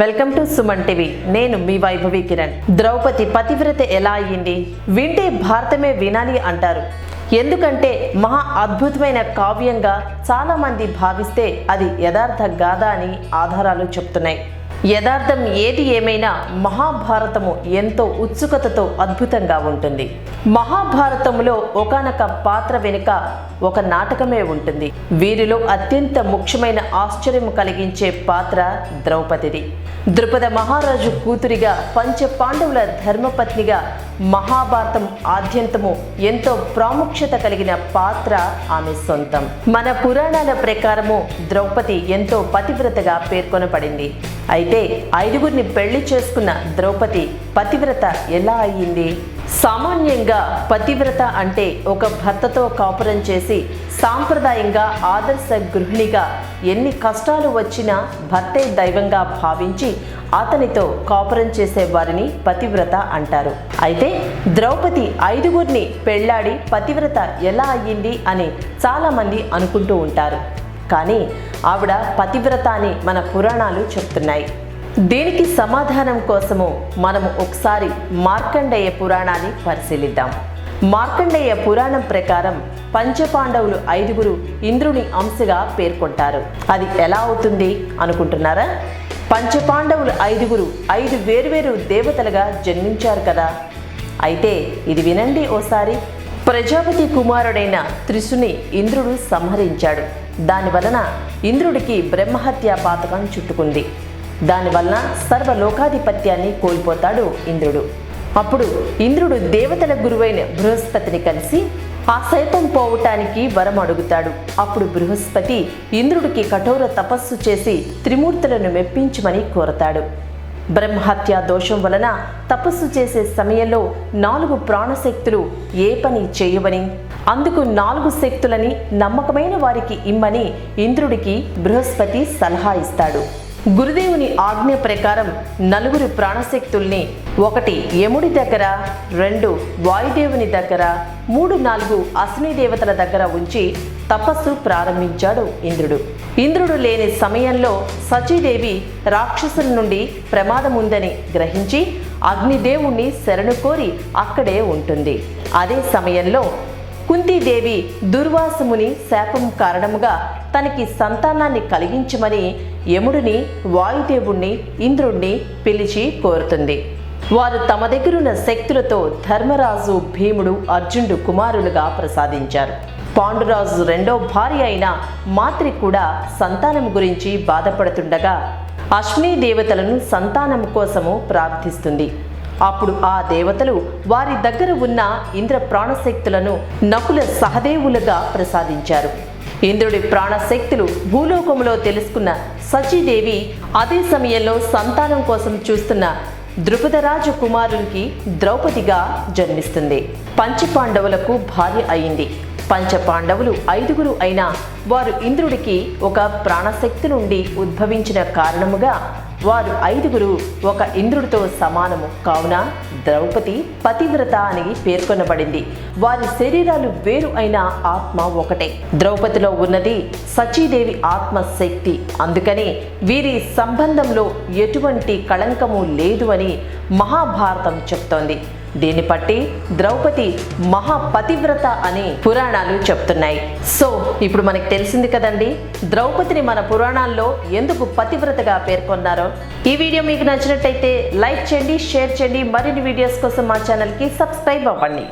Welcome to Suman TV. నేను మీ వైభవి కిరణ్. ద్రౌపది పతివ్రత ఎలా అయ్యింది? వింటే భారతమే వినాలి అంటారు. ఎందుకంటే మహా అద్భుతమైన కావ్యంగా చాలామంది భావిస్తే అది యథార్థ గాథ అని ఆధారాలు చెప్తున్నాయి. యథార్థం ఏది ఏమైనా మహాభారతము ఎంతో ఉత్సుకతతో అద్భుతంగా ఉంటుంది. మహాభారతములో ఒకానొక పాత్ర వెనుక ఒక నాటకమే ఉంటుంది. వీరిలో అత్యంత ముఖ్యమైన ఆశ్చర్యం కలిగించే పాత్ర ద్రౌపదిది. ద్రుపద మహారాజు కూతురిగా పంచ పాండవుల ధర్మపత్నిగా మహాభారతం ఆద్యంతము ఎంతో ప్రాముఖ్యత కలిగిన పాత్ర ఆమె సొంతం. మన పురాణాల ప్రకారము ద్రౌపది ఎంతో పతివ్రతగా పేర్కొనబడింది. అయితే ఐదుగురిని పెళ్ళి చేసుకున్న ద్రౌపది పతివ్రత ఎలా అయ్యింది? సామాన్యంగా పతివ్రత అంటే ఒక భర్తతో కాపురం చేసి సాంప్రదాయంగా ఆదర్శ గృహిణిగా ఎన్ని కష్టాలు వచ్చినా భర్తే దైవంగా భావించి అతనితో కాపురం చేసే వారిని పతివ్రత అంటారు. అయితే ద్రౌపది ఐదుగురిని పెళ్ళాడి పతివ్రత ఎలా అయ్యింది అని చాలామంది అనుకుంటూ ఉంటారు. కానీ ఆవిడ పతివ్రత అని మన పురాణాలు చెప్తున్నాయి. దీనికి సమాధానం కోసము మనము ఒకసారి మార్కండేయ పురాణాన్ని పరిశీలిద్దాం. మార్కండేయ పురాణం ప్రకారం పంచపాండవులు ఐదుగురు ఇంద్రుని అంశగా పేర్కొంటారు. అది ఎలా అవుతుంది అనుకుంటున్నారా? పంచపాండవులు ఐదుగురు ఐదు వేర్వేరు దేవతలుగా జన్మించారు కదా. అయితే ఇది వినండి ఓసారి. ప్రజాపతి కుమారుడైన త్రిశుని ఇంద్రుడు సంహరించాడు. దాని వలన ఇంద్రుడికి బ్రహ్మహత్య పాతకం చుట్టుకుంది. దానివలన సర్వలోకాధిపత్యాన్ని కోల్పోతాడు ఇంద్రుడు. అప్పుడు ఇంద్రుడు దేవతల గురువైన బృహస్పతిని కలిసి ఆ సైతం పోవటానికి వరం అడుగుతాడు. అప్పుడు బృహస్పతి ఇంద్రుడికి కఠోర తపస్సు చేసి త్రిమూర్తులను మెప్పించమని కోరతాడు. బ్రహ్మహత్య దోషం వలన తపస్సు చేసే సమయంలో నాలుగు ప్రాణశక్తులు ఏ పని చేయవని అందుకు నాలుగు శక్తులని నమ్మకమైన వారికి ఇమ్మని ఇంద్రుడికి బృహస్పతి సలహా ఇస్తాడు. గురుదేవుని ఆజ్ఞ ప్రకారం నలుగురు ప్రాణశక్తుల్ని ఒకటి యముడి దగ్గర రెండు వాయుదేవుని దగ్గర మూడు నాలుగు అశ్విని దేవతల దగ్గర ఉంచి తపస్సు ప్రారంభించాడు ఇంద్రుడు. ఇంద్రుడు లేని సమయంలో సచీదేవి రాక్షసుల నుండి ప్రమాదం ఉందని గ్రహించి అగ్నిదేవుణ్ణి శరణు కోరి అక్కడే ఉంటుంది. అదే సమయంలో కుంతీదేవి దుర్వాసముని శాపం కారణముగా తనకి సంతానాన్ని కలిగించమని యముడిని వాయుదేవుణ్ణి ఇంద్రుణ్ణి పిలిచి కోరుతుంది. వారు తమ దగ్గరున్న శక్తులతో ధర్మరాజు భీముడు అర్జునుడు కుమారులుగా ప్రసాదించారు. పాండురాజు రెండో భార్య అయిన మాత్రి కూడా సంతానం గురించి బాధపడుతుండగా అశ్విని దేవతలను సంతానం కోసము ప్రార్థిస్తుంది. అప్పుడు ఆ దేవతలు వారి దగ్గర ఉన్న ఇంద్ర ప్రాణశక్తులను నకుల సహదేవులుగా ప్రసాదించారు. ఇంద్రుడి ప్రాణశక్తులు భూలోకములో తెలుసుకున్న సచీదేవి అదే సమయంలో సంతానం కోసం చూస్తున్న ద్రుపదరాజు కుమారునికి ద్రౌపదిగా జన్మిస్తుంది. పంచపాండవులకు భార్య అయింది. పంచపాండవులు ఐదుగురు అయినా వారు ఇంద్రుడికి ఒక ప్రాణశక్తి నుండి ఉద్భవించిన కారణముగా వారు ఐదుగురు ఒక ఇంద్రుడితో సమానము. కావున ద్రౌపది పతివ్రత అని పేర్కొనబడింది. వారి శరీరాలు వేరు అయిన ఆత్మ ఒకటే. ద్రౌపదిలో ఉన్నది సచీదేవి ఆత్మ శక్తి అందుకని వీరి సంబంధంలో ఎటువంటి కళంకము లేదు అని మహాభారతం చెప్తోంది. దీన్ని బట్టి ద్రౌపది మహాపతివ్రత అని పురాణాలు చెప్తున్నాయి. సో ఇప్పుడు మనకు తెలిసింది కదండి ద్రౌపదిని మన పురాణాల్లో ఎందుకు పతివ్రతగా పేర్కొన్నారో. ఈ వీడియో మీకు నచ్చినట్టయితే లైక్ చేయండి షేర్ చేయండి మరిన్ని వీడియోస్ కోసం మా ఛానల్కి సబ్స్క్రైబ్ అవ్వండి.